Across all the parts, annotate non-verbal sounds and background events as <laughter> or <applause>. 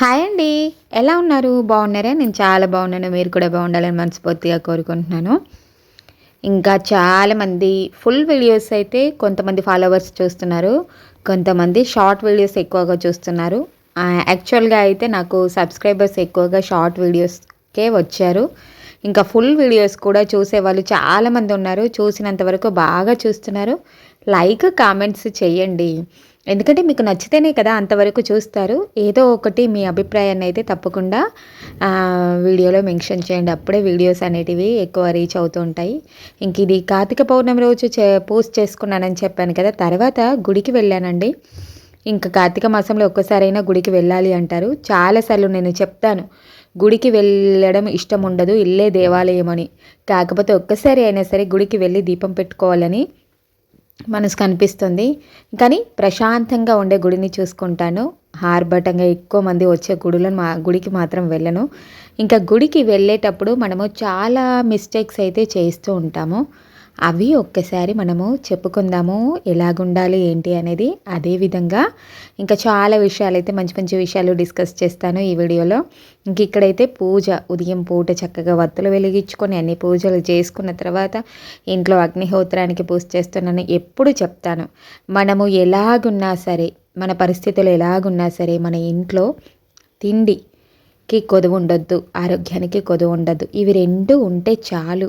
Hi అండి. ఎలా ఉన్నారు? బాగున్నారా? నేను చాలా బాగున్నాను. మీరు కూడా బాగుండాలని మనస్ఫూర్తిగా కోరుకుంటున్నాను. ఇంకా చాలామంది ఫుల్ వీడియోస్ అయితే కొంతమంది ఫాలోవర్స్ చూస్తున్నారు. కొంతమంది షార్ట్ వీడియోస్ ఎక్కువగా చూస్తున్నారు. యాక్చువల్గా అయితే నాకు సబ్స్క్రైబర్స్ ఎక్కువగా షార్ట్ వీడియోస్కే వచ్చారు. ఇంకా ఫుల్ వీడియోస్ కూడా చూసే వాళ్ళు చాలామంది ఉన్నారు. చూసినంత వరకు బాగా చూస్తున్నారు. లైక్ కామెంట్స్ చేయండి. ఎందుకంటే మీకు నచ్చితేనే కదా అంతవరకు చూస్తారు. ఏదో ఒకటి మీ అభిప్రాయాన్ని అయితే తప్పకుండా వీడియోలో మెన్షన్ చేయండి. అప్పుడే వీడియోస్ అనేటివి ఎక్కువ రీచ్ అవుతూ ఉంటాయి. ఇంక ఇది కార్తీక పౌర్ణమి రోజు చే పోస్ట్ చేసుకున్నానని చెప్పాను కదా తర్వాత గుడికి వెళ్ళానండి. ఇంకా కార్తీక మాసంలో ఒక్కసారైనా గుడికి వెళ్ళాలి అంటారు. చాలాసార్లు నేను చెప్తాను గుడికి వెళ్ళడం ఇష్టం ఉండదు ఇల్లే దేవాలయం అని కాకపోతే ఒక్కసారి అయినా సరే గుడికి వెళ్ళి దీపం పెట్టుకోవాలని మనసు కనిపిస్తుంది. కానీ ప్రశాంతంగా ఉండే గుడిని చూసుకుంటాను. ఆర్భటంగా ఎక్కువ మంది వచ్చే గుడులను మా గుడికి మాత్రం వెళ్ళను. ఇంకా గుడికి వెళ్ళేటప్పుడు మనము చాలా మిస్టేక్స్ అయితే చేస్తూ ఉంటాము. అవి ఒక్కసారి మనము చెప్పుకుందాము ఎలాగుండాలి ఏంటి అనేది అదేవిధంగా ఇంకా చాలా విషయాలు అయితే మంచి మంచి విషయాలు డిస్కస్ చేస్తాను ఈ వీడియోలో. ఇంక ఇక్కడైతే పూజ ఉదయం పూట చక్కగా వత్తులు వెలిగించుకొని అన్ని పూజలు చేసుకున్న తర్వాత ఇంట్లో అగ్నిహోత్రానికి పూజ చేస్తున్నాను. ఎప్పుడు చెప్తాను మనము ఎలాగున్నా సరే మన పరిస్థితులు ఎలాగున్నా సరే మన ఇంట్లో తిండికి కొదువు ఉండొద్దు ఆరోగ్యానికి కొదువు ఉండద్దు. ఇవి రెండు ఉంటే చాలు.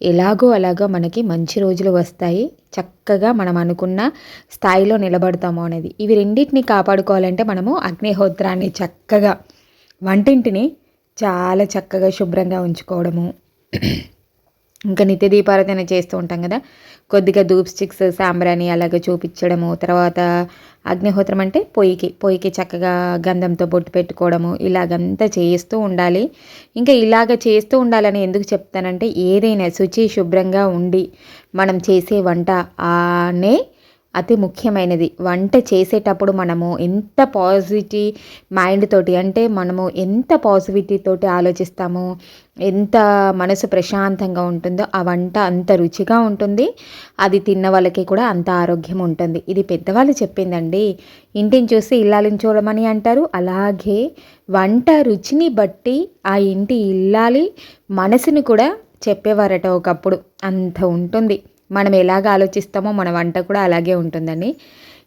ఎలాగో అలాగో మనకి మంచి రోజులు వస్తాయి. చక్కగా మనం అనుకున్న స్థాయిలో నిలబడతాము అనేది. ఇవి రెండింటిని కాపాడుకోవాలంటే మనము అగ్నిహోత్రాన్ని చక్కగా వంటింటిని చాలా చక్కగా శుభ్రంగా ఉంచుకోవడము. <clears throat> ఇంకా నిత్య దీపారాధన చేస్తూ ఉంటాం కదా. కొద్దిగా ధూప్ స్టిక్స్ సాంబ్రాణి అలాగే చూపించడము తర్వాత అగ్నిహోత్రం అంటే పొయ్యికి పొయ్యికి చక్కగా గంధంతో బొట్టు పెట్టుకోవడము ఇలాగంతా చేస్తూ ఉండాలి. ఇంకా ఇలాగ చేస్తూ ఉండాలని ఎందుకు చెప్తానంటే ఏదైనా శుచి శుభ్రంగా ఉండి మనం చేసే వంట అనే అతి ముఖ్యమైనది. వంట చేసేటప్పుడు మనము ఎంత పాజిటివ్ మైండ్ తోటి అంటే మనము ఎంత పాజిటివిటీ తోటి ఆలోచిస్తామో ఎంత మనసు ప్రశాంతంగా ఉంటుందో ఆ వంట అంత రుచిగా ఉంటుంది. అది తిన్న వాళ్ళకి కూడా అంత ఆరోగ్యం ఉంటుంది. ఇది పెద్దవాళ్ళు చెప్పిందండి. ఇంటిని చూసి ఇల్లాలని చూడమని అంటారు. అలాగే వంట రుచిని బట్టి ఆ ఇంటి ఇల్లాలి మనసుని కూడా చెప్పేవారట ఒకప్పుడు. అంత ఉంటుంది. మనం ఎలాగ ఆలోచిస్తామో మన వంట కూడా అలాగే ఉంటుందని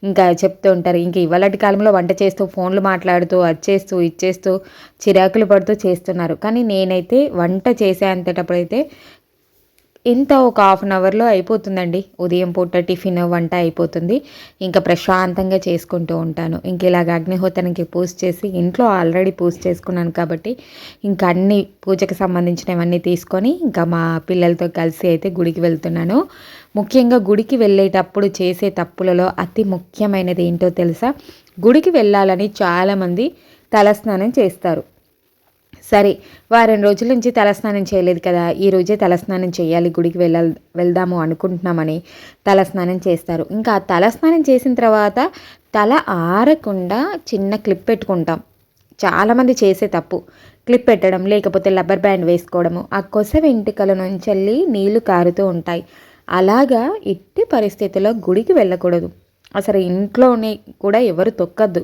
ఇంకా చెప్తూ ఉంటారు ఇంక ఇవాళటి కాలంలో వంట చేస్తూ ఫోన్లు మాట్లాడుతూ వచ్చేస్తూ ఇచ్చేస్తూ చిరాకులు పడుతూ చేస్తున్నారు. కానీ నేనైతే వంట చేసేంతటప్పుడైతే ఇంత ఒక హాఫ్ అన్ అవర్లో అయిపోతుందండి. ఉదయం పూట టిఫిన్ వంట అయిపోతుంది. ఇంకా ప్రశాంతంగా చేసుకుంటూ ఉంటాను. ఇంక ఇలాగ అగ్నిహోత్రానికి పూజ చేసి ఇంట్లో ఆల్రెడీ పూజ చేసుకున్నాను కాబట్టి ఇంకా అన్ని పూజకి సంబంధించినవన్నీ తీసుకొని ఇంకా మా పిల్లలతో కలిసి అయితే గుడికి వెళ్తున్నాను. ముఖ్యంగా గుడికి వెళ్ళేటప్పుడు చేసే తప్పులలో అతి ముఖ్యమైనది ఏంటో తెలుసా? గుడికి వెళ్ళాలని చాలామంది తలస్నానం చేస్తారు. సరే వారం రోజుల నుంచి తలస్నానం చేయలేదు కదా ఈ రోజే తలస్నానం చేయాలి గుడికి వెళ్ళ వెళ్దాము అనుకుంటున్నామని తలస్నానం చేస్తారు. ఇంకా తలస్నానం చేసిన తర్వాత తల ఆరకుండా చిన్న క్లిప్ పెట్టుకుంటాం. చాలామంది చేసే తప్పు. క్లిప్ పెట్టడం లేకపోతే రబ్బర్ బ్యాండ్ వేసుకోవడము ఆ కొస వెంట్రుకల నుంచి నీళ్ళు కారుతూ ఉంటాయి. అలాగా ఇట్టి పరిస్థితుల్లో గుడికి వెళ్ళకూడదు. అసలు ఇంట్లోనే కూడా ఎవరు తొక్కద్దు.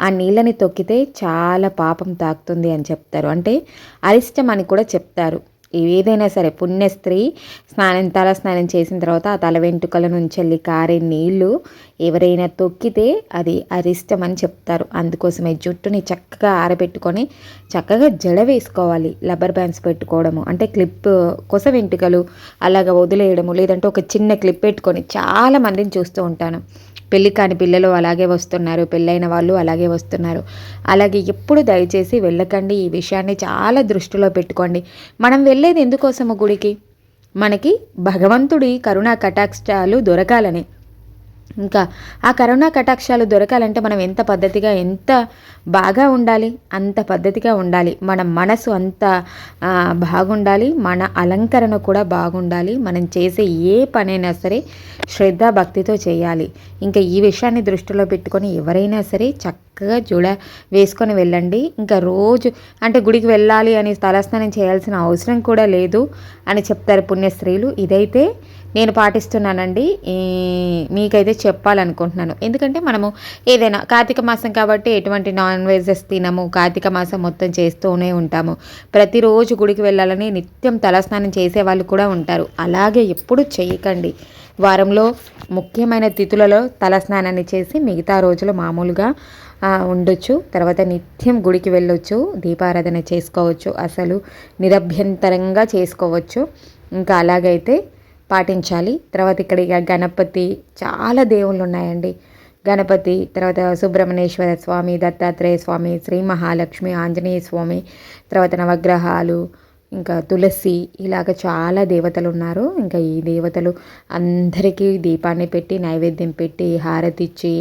ఆ నీళ్ళని తొక్కితే చాలా పాపం తాకుతుంది అని చెప్తారు. అంటే అరిష్టం అని కూడా చెప్తారు. ఏదైనా సరే పుణ్య స్త్రీ స్నానం తల స్నానం చేసిన తర్వాత ఆ తల వెంట్రుకల నుంచి వెళ్ళి కారే నీళ్ళు ఎవరైనా తొక్కితే అది అరిష్టం అని చెప్తారు. అందుకోసమే జుట్టుని చక్కగా ఆరబెట్టుకొని చక్కగా జడ వేసుకోవాలి లబ్బర్ బ్యాండ్స్ పెట్టుకోవడము. అంటే క్లిప్ కొస వెంట్రుకలు అలాగ వదిలేయడము. లేదంటే ఒక చిన్న క్లిప్ పెట్టుకొని చాలా మందిని చూస్తూ ఉంటాను. పెళ్ళి కాని పిల్లలు అలాగే వస్తున్నారు పెళ్ళైన వాళ్ళు అలాగే వస్తున్నారు. అలాగే ఎప్పుడు దయచేసి వెళ్ళకండి ఈ విషయాన్ని చాలా దృష్టిలో పెట్టుకోండి. మనం వెళ్ళేది ఎందుకోసము గుడికి? మనకి భగవంతుడి కరుణా కటాక్షాలు దొరకాలని. ఇంకా ఆ కరోనా కటాక్షాలు దొరకాలంటే మనం ఎంత పద్ధతిగా ఎంత బాగా ఉండాలి అంత పద్ధతిగా ఉండాలి. మన మనసు అంత బాగుండాలి. మన అలంకరణ కూడా బాగుండాలి. మనం చేసే ఏ పనైనా సరే శ్రద్ధ భక్తితో చేయాలి. ఇంకా ఈ విషయాన్ని దృష్టిలో పెట్టుకొని ఎవరైనా సరే చక్కగా జుడ వేసుకొని వెళ్ళండి. ఇంకా రోజు అంటే గుడికి వెళ్ళాలి అని తలస్నానం చేయాల్సిన అవసరం కూడా లేదు అని చెప్తారు పుణ్యస్త్రీలు. ఇదైతే నేను పాటిస్తున్నానండి. మీకైతే చెప్పాలనుకుంటున్నాను. ఎందుకంటే మనము ఏదైనా కార్తీక మాసం కాబట్టి ఎటువంటి నాన్ వెజెస్ తినము. కార్తీక మాసం మొత్తం చేస్తూనే ఉంటాము. ప్రతిరోజు గుడికి వెళ్ళాలని నిత్యం తలస్నానం చేసే వాళ్ళు కూడా ఉంటారు. అలాగే ఎప్పుడు చేయకండి. వారంలో ముఖ్యమైన తిథులలో తలస్నానాన్ని చేసి మిగతా రోజులు మామూలుగా ఉండొచ్చు. తర్వాత నిత్యం గుడికి వెళ్ళొచ్చు. దీపారాధన చేసుకోవచ్చు. అసలు నిరభ్యంతరంగా చేసుకోవచ్చు. ఇంకా అలాగైతే పాటించాలి. తర్వాత ఇక్కడ ఇక గణపతి చాలా దేవుళ్ళు ఉన్నాయండి. గణపతి తర్వాత సుబ్రహ్మణ్యేశ్వర స్వామి దత్తాత్రేయ స్వామి శ్రీ మహాలక్ష్మి ఆంజనేయ స్వామి తర్వాత నవగ్రహాలు ఇంకా తులసి ఇలాగ చాలా దేవతలు ఉన్నారు. ఇంకా ఈ దేవతలు అందరికీ దీపాన్ని పెట్టి నైవేద్యం పెట్టి హారతి ఇచ్చి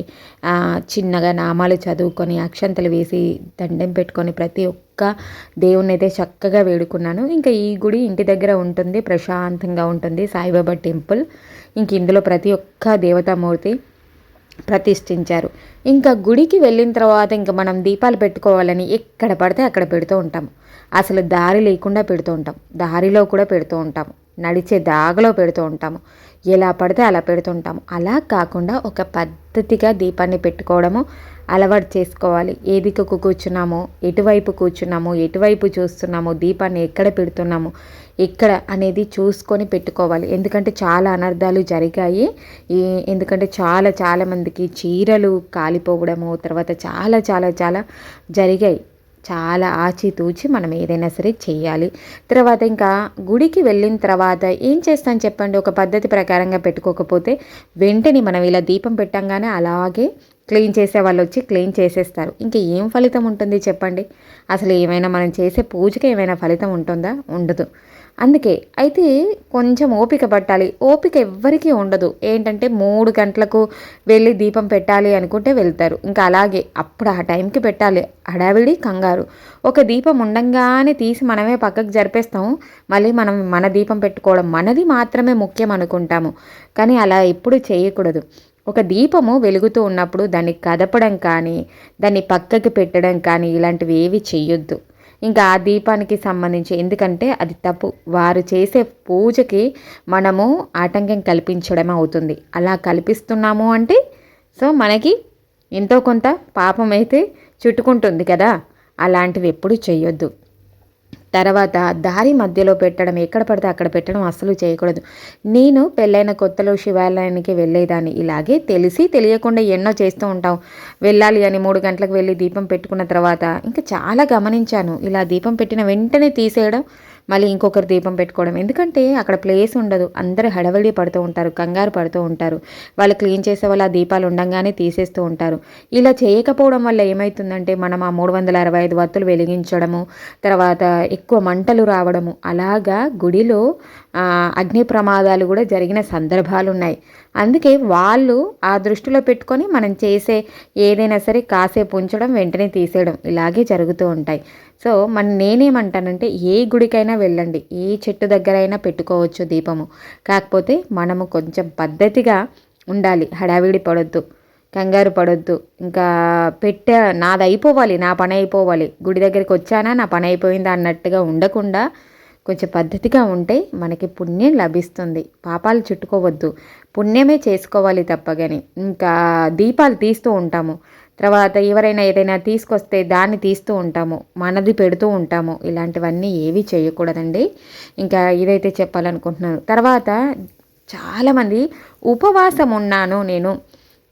చిన్నగా నామాలు చదువుకొని అక్షంతలు వేసి దండం పెట్టుకొని ప్రతి ఒక్క దేవుణ్ణి అయితే చక్కగా వేడుకున్నాను. ఇంకా ఈ గుడి ఇంటి దగ్గర ఉంటుంది ప్రశాంతంగా ఉంటుంది సాయిబాబా టెంపుల్. ఇంక ఇందులో ప్రతి ఒక్క దేవతామూర్తి ప్రతిష్ఠించారు. ఇంకా గుడికి వెళ్ళిన తర్వాత ఇంకా మనం దీపాలు పెట్టుకోవాలని ఎక్కడ పడితే అక్కడ పెడుతూ ఉంటాము అసలు దారి లేకుండా పెడుతూ ఉంటాం. దారిలో కూడా పెడుతూ ఉంటాము నడిచే దాగలో పెడుతూ ఉంటాము ఎలా పడితే అలా పెడుతుంటాము అలా కాకుండా ఒక పద్ధతిగా దీపాన్ని పెట్టుకోవడము అలవాటు చేసుకోవాలి. ఏ దిక్కుకు కూర్చున్నామో ఎటువైపు కూర్చున్నామో ఎటువైపు చూస్తున్నామో దీపాన్ని ఎక్కడ పెడుతున్నాము ఇక్కడ అనేది చూసుకొని పెట్టుకోవాలి. ఎందుకంటే చాలా అనర్థాలు జరిగాయి. ఎందుకంటే చాలా చాలామందికి చీరలు కాలిపోవడము తర్వాత చాలా చాలా చాలా జరిగాయి. చాలా ఆచితూచి మనం ఏదైనా సరే చేయాలి. తర్వాత ఇంకా గుడికి వెళ్ళిన తర్వాత ఏం చేస్తాను చెప్పండి? ఒక పద్ధతి ప్రకారంగా పెట్టుకోకపోతే వెంటనే మనం ఇలా దీపం పెట్టంగానే అలాగే క్లీన్ చేసే వాళ్ళు వచ్చి క్లీన్ చేసేస్తారు. ఇంకా ఏం ఫలితం ఉంటుంది చెప్పండి? అసలు ఏమైనా మనం చేసే పూజకి ఏమైనా ఫలితం ఉంటుందా? ఉండదు. అందుకే అయితే కొంచెం ఓపిక పట్టాలి. ఓపిక ఎవ్వరికీ ఉండదు. ఏంటంటే మూడు గంటలకు వెళ్ళి దీపం పెట్టాలి అనుకుంటే వెళ్తారు. ఇంకా అలాగే అప్పుడు ఆ టైంకి పెట్టాలి. హడావిడి కంగారు. ఒక దీపం ఉండంగానే తీసి మనమే పక్కకు జరిపేస్తాం. మళ్ళీ మనం మన దీపం పెట్టుకోవడం మనది మాత్రమే ముఖ్యం అనుకుంటాము. కానీ అలా ఎప్పుడు చేయకూడదు. ఒక దీపము వెలుగుతూ ఉన్నప్పుడు దాన్ని కదపడం కానీ దాన్ని పక్కకి పెట్టడం కానీ ఇలాంటివి ఏవి చెయ్యొద్దు. ఇంకా ఆ దీపానికి సంబంధించి ఎందుకంటే అది తప్పు. వారు చేసే పూజకి మనము ఆటంకం కల్పించడం అవుతుంది. అలా కల్పిస్తున్నాము అంటే సో మనకి ఎంతో కొంత పాపం అయితే చుట్టుకుంటుంది కదా. అలాంటివి ఎప్పుడు చేయొద్దు తర్వాత దారి మధ్యలో పెట్టడం ఎక్కడ పడితే అక్కడ పెట్టడం అస్సలు చేయకూడదు. నేను పెళ్ళైన కొత్తలో శివాలయానికి వెళ్ళేదాన్ని. ఇలాగే తెలిసి తెలియకుండా ఎన్నో చేస్తూ ఉంటాం. వెళ్ళాలి అని మూడు గంటలకు వెళ్ళి దీపం పెట్టుకున్న తర్వాత ఇంకా చాలా గమనించాను. ఇలా దీపం పెట్టిన వెంటనే తీసేయడం మళ్ళీ ఇంకొకరు దీపం పెట్టుకోవడం. ఎందుకంటే అక్కడ ప్లేస్ ఉండదు. అందరూ హడవడి పడుతూ ఉంటారు కంగారు పడుతూ ఉంటారు. వాళ్ళు క్లీన్ చేసే వాళ్ళు ఆ దీపాలు ఉండంగానే తీసేస్తూ ఉంటారు. ఇలా చేయకపోవడం వల్ల ఏమవుతుందంటే మనం ఆ మూడు వందల అరవై ఐదు వత్తులు వెలిగించడము తర్వాత ఎక్కువ మంటలు రావడము. అలాగా గుడిలో అగ్ని ప్రమాదాలు కూడా జరిగిన సందర్భాలు ఉన్నాయి అందుకే వాళ్ళు ఆ దృష్టిలో పెట్టుకొని మనం చేసే ఏదైనా సరే కాసేపు ఉంచడం వెంటనే తీసేయడం ఇలాగే జరుగుతూ ఉంటాయి. సో మన నేనేమంటానంటే ఏ గుడికైనా వెళ్ళండి. ఏ చెట్టు దగ్గర అయినా పెట్టుకోవచ్చు దీపము. కాకపోతే మనము కొంచెం పద్ధతిగా ఉండాలి. హడావిడి పడొద్దు. కంగారు పడొద్దు. ఇంకా పెట్ట నాది అయిపోవాలి నా పని అయిపోవాలి గుడి దగ్గరికి వచ్చానా నా పని అయిపోయిందా అన్నట్టుగా ఉండకుండా కొంచెం పద్ధతిగా ఉంటే మనకి పుణ్యం లభిస్తుంది. పాపాలు చుట్టుకోవద్దు. పుణ్యమే చేసుకోవాలి తప్పగని. ఇంకా దీపాలు తీస్తూ ఉంటాము. తర్వాత ఎవరైనా ఏదైనా తీసుకొస్తే దాన్ని తీస్తూ ఉంటాము. మనది పెడుతూ ఉంటాము. ఇలాంటివన్నీ ఏవి చేయకూడదండి. ఇంకా ఇదైతే చెప్పాలనుకుంటున్నాను. తర్వాత చాలామంది ఉపవాసం ఉన్నాను నేను.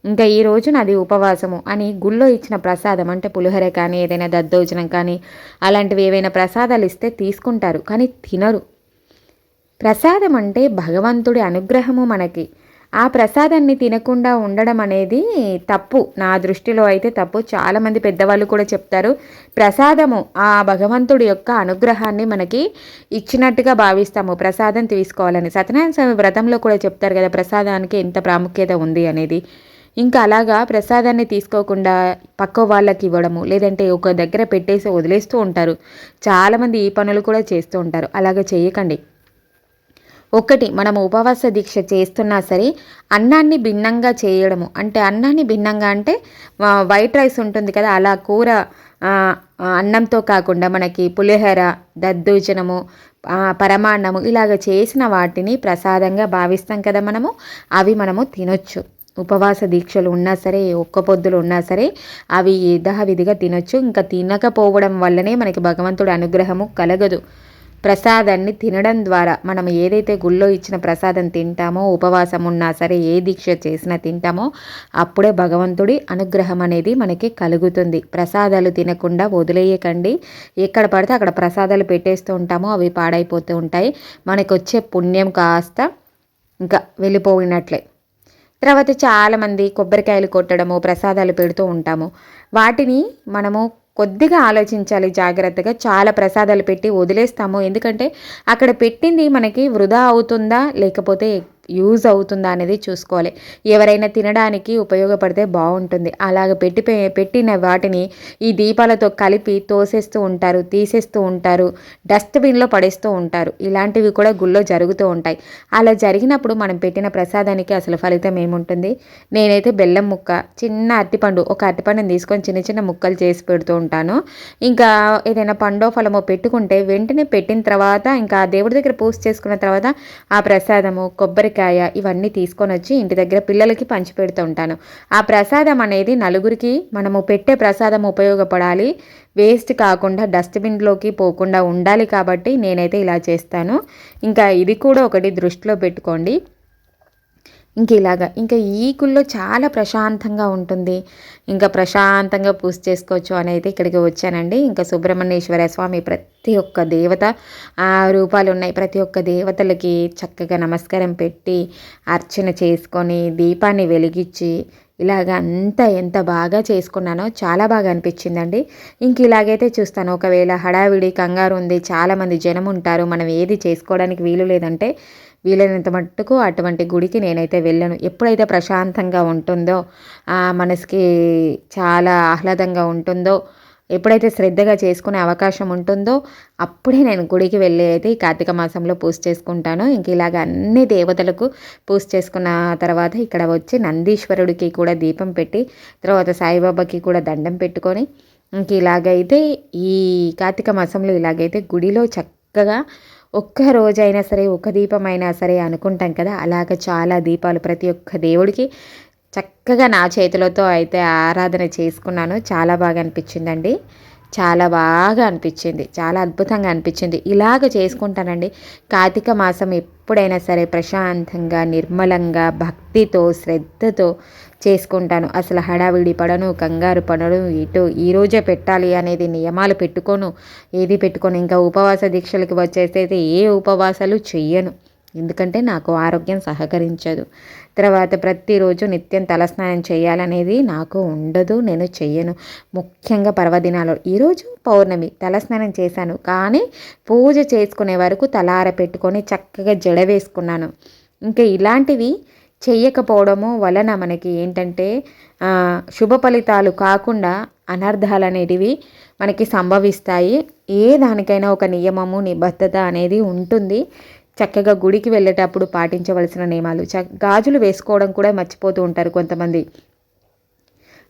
ఇంకా ఈ రోజు నాది ఉపవాసము అని గుళ్ళో ఇచ్చిన ప్రసాదం అంటే పులిహోర కానీ ఏదైనా దద్దోజనం కానీ అలాంటివి ఏవైనా ప్రసాదాలు ఇస్తే తీసుకుంటారు కానీ తినరు. ప్రసాదం అంటే భగవంతుడి అనుగ్రహము మనకి. ఆ ప్రసాదాన్ని తినకుండా ఉండడం అనేది తప్పు. నా దృష్టిలో అయితే తప్పు. చాలామంది పెద్దవాళ్ళు కూడా చెప్తారు ప్రసాదము ఆ భగవంతుడి యొక్క అనుగ్రహాన్ని మనకి ఇచ్చినట్టుగా భావిస్తాము ప్రసాదం తీసుకోవాలని. సత్యనారాయణ స్వామి వ్రతంలో కూడా చెప్తారు కదా ప్రసాదానికి ఎంత ప్రాముఖ్యత ఉంది అనేది. ఇంకా అలాగా ప్రసాదాన్ని తీసుకోకుండా పక్క వాళ్ళకి ఇవ్వడము లేదంటే ఒక దగ్గర పెట్టేసి వదిలేస్తూ ఉంటారు. చాలామంది ఈ పనులు కూడా చేస్తూ ఉంటారు. అలాగే చేయకండి. ఒకటి మనం ఉపవాస దీక్ష చేస్తున్నా సరే అన్నాన్ని భిన్నంగా చేయడము. అంటే అన్నాన్ని భిన్నంగా అంటే వైట్ రైస్ ఉంటుంది కదా అలా కూర అన్నంతో కాకుండా మనకి పులిహోర దద్దోజనము పరమాన్నము ఇలాగ చేసిన వాటిని ప్రసాదంగా భావిస్తాం కదా మనము అవి మనము తినొచ్చు. ఉపవాస దీక్షలు ఉన్నా సరే ఒక్క పొద్దులు ఉన్నా సరే అవి యథావిధిగా తినొచ్చు. ఇంకా తినకపోవడం వల్లనే మనకి భగవంతుడి అనుగ్రహము కలగదు. ప్రసాదాన్ని తినడం ద్వారా మనం ఏదైతే గుళ్ళో ఇచ్చిన ప్రసాదం తింటామో ఉపవాసం ఉన్నా సరే ఏ దీక్ష చేసినా తింటామో అప్పుడే భగవంతుడి అనుగ్రహం అనేది మనకి కలుగుతుంది. ప్రసాదాలు తినకుండా వదిలేయకండి. ఎక్కడ పడితే అక్కడ ప్రసాదాలు పెట్టేస్తూ ఉంటామో అవి పాడైపోతూ ఉంటాయి. మనకు వచ్చే పుణ్యం కాస్త ఇంకా వెళ్ళిపోయినట్లే. తర్వాత చాలామంది కొబ్బరికాయలు కొట్టడము ప్రసాదాలు పెడుతూ ఉంటాము. వాటిని మనము కొద్దిగా ఆలోచించాలి జాగ్రత్తగా. చాలా ప్రసాదాలు పెట్టి వదిలేస్తాము. ఎందుకంటే అక్కడ పెట్టింది మనకి వృధా అవుతుందా లేకపోతే యూజ్ అవుతుందా అనేది చూసుకోవాలి. ఎవరైనా తినడానికి ఉపయోగపడితే బాగుంటుంది. అలాగ పెట్టి పెట్టిన వాటిని ఈ దీపాలతో కలిపి తోసేస్తూ ఉంటారు తీసేస్తూ ఉంటారు డస్ట్బిన్లో పడేస్తూ ఉంటారు. ఇలాంటివి కూడా గుళ్ళో జరుగుతూ ఉంటాయి. అలా జరిగినప్పుడు మనం పెట్టిన ప్రసాదానికి అసలు ఫలితం ఏముంటుంది? నేనైతే బెల్లం ముక్క చిన్న అరటిపండు ఒక అరటిపండుని తీసుకొని చిన్న చిన్న ముక్కలు చేసి పెడుతూ ఉంటాను. ఇంకా ఏదైనా పండో ఫలమో పెట్టుకుంటే వెంటనే పెట్టిన తర్వాత ఇంకా దేవుడి దగ్గర పూజ చేసుకున్న తర్వాత ఆ ప్రసాదము కొబ్బరి కొబ్బరికాయ ఇవన్నీ తీసుకొని వచ్చి ఇంటి దగ్గర పిల్లలకి పంచిపెడుతూ ఉంటాను. ఆ ప్రసాదం అనేది నలుగురికి మనము పెట్టే ప్రసాదం ఉపయోగపడాలి. వేస్ట్ కాకుండా డస్ట్బిన్లోకి పోకుండా ఉండాలి కాబట్టి నేనైతే ఇలా చేస్తాను. ఇంకా ఇది కూడా ఒకటి దృష్టిలో పెట్టుకోండి. ఇంక ఇలాగా. ఇంకా ఈ గుళ్ళో చాలా ప్రశాంతంగా ఉంటుంది. ఇంకా ప్రశాంతంగా పూజ చేసుకోవచ్చు అని అయితే ఇక్కడికి వచ్చానండి. ఇంకా సుబ్రహ్మణ్యేశ్వర స్వామి ప్రతి ఒక్క దేవత ఆ రూపాలు ఉన్నాయి. ప్రతి ఒక్క దేవతలకి చక్కగా నమస్కారం పెట్టి అర్చన చేసుకొని దీపాన్ని వెలిగించి ఇలాగ అంతా ఎంత బాగా చేసుకున్నానో చాలా బాగా అనిపించిందండి. ఇంక ఇలాగైతే చూస్తాను. ఒకవేళ హడావిడి కంగారు ఉంది చాలామంది జనం ఉంటారు. మనం ఏది చేసుకోవడానికి వీలు లేదంటే వీలైనంత మట్టుకు అటువంటి గుడికి నేనైతే వెళ్ళను. ఎప్పుడైతే ప్రశాంతంగా ఉంటుందో మనసుకి చాలా ఆహ్లాదంగా ఉంటుందో ఎప్పుడైతే శ్రద్ధగా చేసుకునే అవకాశం ఉంటుందో అప్పుడే నేను గుడికి వెళ్ళి అయితే ఈ కార్తీక మాసంలో పూజ చేసుకుంటాను. ఇంక ఇలాగ అన్ని దేవతలకు పూజ చేసుకున్న తర్వాత ఇక్కడ వచ్చి నందీశ్వరుడికి కూడా దీపం పెట్టి తర్వాత సాయిబాబాకి కూడా దండం పెట్టుకొని ఇంక ఇలాగైతే ఈ కార్తీక మాసంలో ఇలాగైతే గుడిలో చక్కగా ఒక్క రోజైనా సరే ఒక దీపమైనా సరే అనుకుంటాం కదా. అలాగ చాలా దీపాలు ప్రతి ఒక్క దేవుడికి చక్కగా నా చేతులతో అయితే ఆరాధన చేసుకున్నాను. చాలా బాగా అనిపించిందండి. చాలా బాగా అనిపించింది. చాలా అద్భుతంగా అనిపించింది. ఇలాగ చేసుకుంటానండి. కార్తీక మాసం ఎప్పుడైనా సరే ప్రశాంతంగా నిర్మలంగా భక్తితో శ్రద్ధతో చేసుకుంటాను. అసలు హడావిడి పడను కంగారు పడను. ఇటు ఈరోజే పెట్టాలి అనేది నియమాలు పెట్టుకోను ఏది పెట్టుకోను. ఇంకా ఉపవాస దీక్షలకు వచ్చేసైతే ఏ ఉపవాసాలు చెయ్యను. ఎందుకంటే నాకు ఆరోగ్యం సహకరించదు. తర్వాత ప్రతిరోజు నిత్యం తలస్నానం చేయాలనేది నాకు ఉండదు నేను చెయ్యను. ముఖ్యంగా పర్వదినాలు ఈరోజు పౌర్ణమి తలస్నానం చేశాను. కానీ పూజ చేసుకునే వరకు తలార పెట్టుకొని చక్కగా జడ వేసుకున్నాను. ఇంకా ఇలాంటివి చెయ్యకపోవడము వలన మనకి ఏంటంటే శుభ ఫలితాలు కాకుండా అనర్థాలు అనేటివి మనకి సంభవిస్తాయి. ఏ దానికైనా ఒక నియమము నిబద్ధత అనేది ఉంటుంది. చక్కగా గుడికి వెళ్ళేటప్పుడు పాటించవలసిన నియమాలు. చ గాజులు వేసుకోవడం కూడా మర్చిపోతూ ఉంటారు కొంతమంది.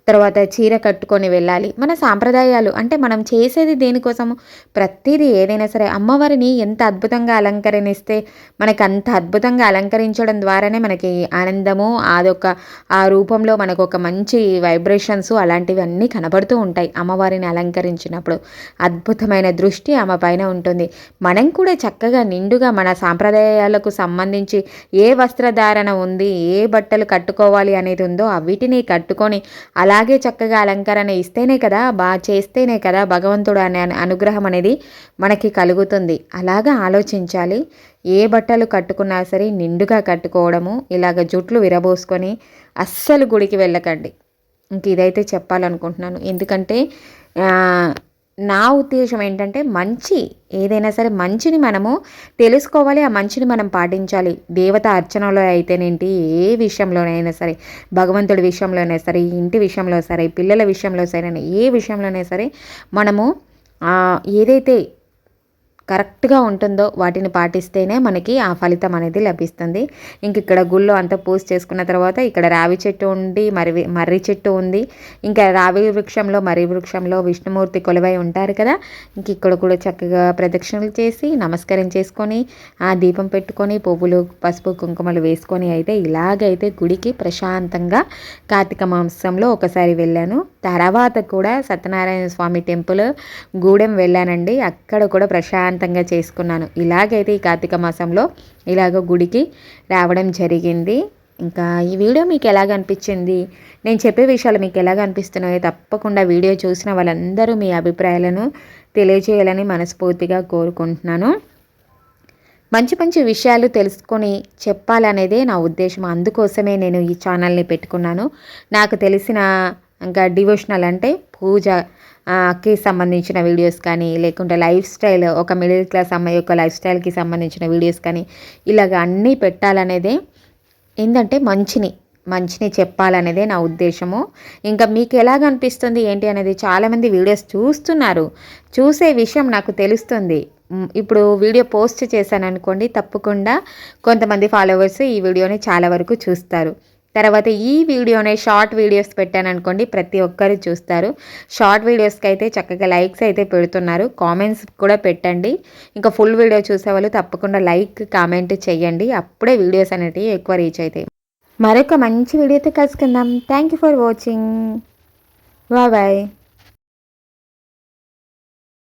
తర్వాత చీర కట్టుకొని వెళ్ళాలి. మన సాంప్రదాయాలు అంటే మనం చేసేది దేనికోసము? ప్రతిదీ ఏదైనా సరే అమ్మవారిని ఎంత అద్భుతంగా అలంకరణిస్తే మనకి అంత అద్భుతంగా అలంకరించడం ద్వారానే మనకి ఆనందము అదొక ఆ రూపంలో మనకు ఒక మంచి వైబ్రేషన్స్ అలాంటివి అన్నీ కనబడుతూ ఉంటాయి అమ్మవారిని అలంకరించినప్పుడు. అద్భుతమైన దృష్టి ఆమె పైన ఉంటుంది. మనం కూడా చక్కగా నిండుగా మన సాంప్రదాయాలకు సంబంధించి ఏ వస్త్రధారణ ఉంది ఏ బట్టలు కట్టుకోవాలి అనేది ఉందో వీటిని కట్టుకొని అలా అలాగే చక్కగా అలంకరణ ఇస్తేనే కదా బాగా చేస్తేనే కదా భగవంతుడు అనే అనుగ్రహం అనేది మనకి కలుగుతుంది. అలాగా ఆలోచించాలి. ఏ బట్టలు కట్టుకున్నా సరే నిండుగా కట్టుకోవడము ఇలాగ జుట్లు విరబోసుకొని అస్సలు గుడికి వెళ్ళకండి. ఇంక ఇదైతే చెప్పాలనుకుంటున్నాను. ఎందుకంటే నా ఉద్దేశం ఏంటంటే మంచి ఏదైనా సరే మంచిని మనము తెలుసుకోవాలి ఆ మంచిని మనం పాటించాలి. దేవత అర్చనలో అయితేనేంటి? ఏ విషయంలోనైనా సరే భగవంతుడి విషయంలోనైనా సరే ఇంటి విషయంలో సరే పిల్లల విషయంలో సరే ఏ విషయంలోనైనా సరే మనము ఏదైతే కరెక్ట్గా ఉంటుందో వాటిని పాటిస్తేనే మనకి ఆ ఫలితం అనేది లభిస్తుంది. ఇంక ఇక్కడ గుళ్ళో అంతా పూజ చేసుకున్న తర్వాత ఇక్కడ రావి చెట్టు ఉండి మరి మర్రి చెట్టు ఉంది. ఇంకా రావి వృక్షంలో మర్రి వృక్షంలో విష్ణుమూర్తి కొలువై ఉంటారు కదా. ఇంక ఇక్కడ కూడా చక్కగా ప్రదక్షిణలు చేసి నమస్కారం చేసుకొని ఆ దీపం పెట్టుకొని పువ్వులు పసుపు కుంకుమలు వేసుకొని అయితే ఇలాగైతే గుడికి ప్రశాంతంగా కార్తీక మాంసంలో ఒకసారి వెళ్ళాను. తర్వాత కూడా సత్యనారాయణ స్వామి టెంపుల్ గూడెం వెళ్ళానండి. అక్కడ కూడా ప్రశాంత ప్రశాంతంగా చేసుకున్నాను. ఇలాగైతే ఈ కార్తీక మాసంలో ఇలాగ గుడికి రావడం జరిగింది. ఇంకా ఈ వీడియో మీకు ఎలాగ అనిపించింది నేను చెప్పే విషయాలు మీకు ఎలాగ అనిపిస్తున్నాయో తప్పకుండా వీడియో చూసిన వాళ్ళందరూ మీ అభిప్రాయాలను తెలియజేయాలని మనస్ఫూర్తిగా కోరుకుంటున్నాను. మంచి మంచి విషయాలు తెలుసుకొని చెప్పాలనేదే నా ఉద్దేశం. అందుకోసమే నేను ఈ ఛానల్ని పెట్టుకున్నాను. నాకు తెలిసిన ఇంకా డివోషనల్ అంటే పూజ కి సంబంధించిన వీడియోస్ కానీ లేకుంటే లైఫ్ స్టైల్ ఒక మిడిల్ క్లాస్ అమ్మాయి యొక్క లైఫ్ స్టైల్కి సంబంధించిన వీడియోస్ కానీ ఇలాగ అన్నీ పెట్టాలనేదే ఏంటంటే మంచిని మంచిని చెప్పాలనేదే నా ఉద్దేశము. ఇంకా మీకు ఎలాగ అనిపిస్తుంది ఏంటి అనేది చాలామంది వీడియోస్ చూస్తున్నారు. చూసే విషయం నాకు తెలుస్తుంది. ఇప్పుడు వీడియో పోస్ట్ చేశాను అనుకోండి తప్పకుండా కొంతమంది ఫాలోవర్స్ ఈ వీడియోని చాలా వరకు చూస్తారు. తర్వాత ఈ వీడియోనే షార్ట్ వీడియోస్ పెట్టాను అనుకోండి ప్రతి ఒక్కరు చూస్తారు. షార్ట్ వీడియోస్కి అయితే చక్కగా లైక్స్ అయితే పెడుతున్నారు. కామెంట్స్ కూడా పెట్టండి. ఇంకా ఫుల్ వీడియో చూసేవాళ్ళు తప్పకుండా లైక్ కామెంట్ చేయండి అప్పుడే వీడియోస్ అనేటివి ఎక్కువ రీచ్ అవుతాయి. మరొక మంచి వీడియోతో కలుసుకుందాం. Thank you for watching bye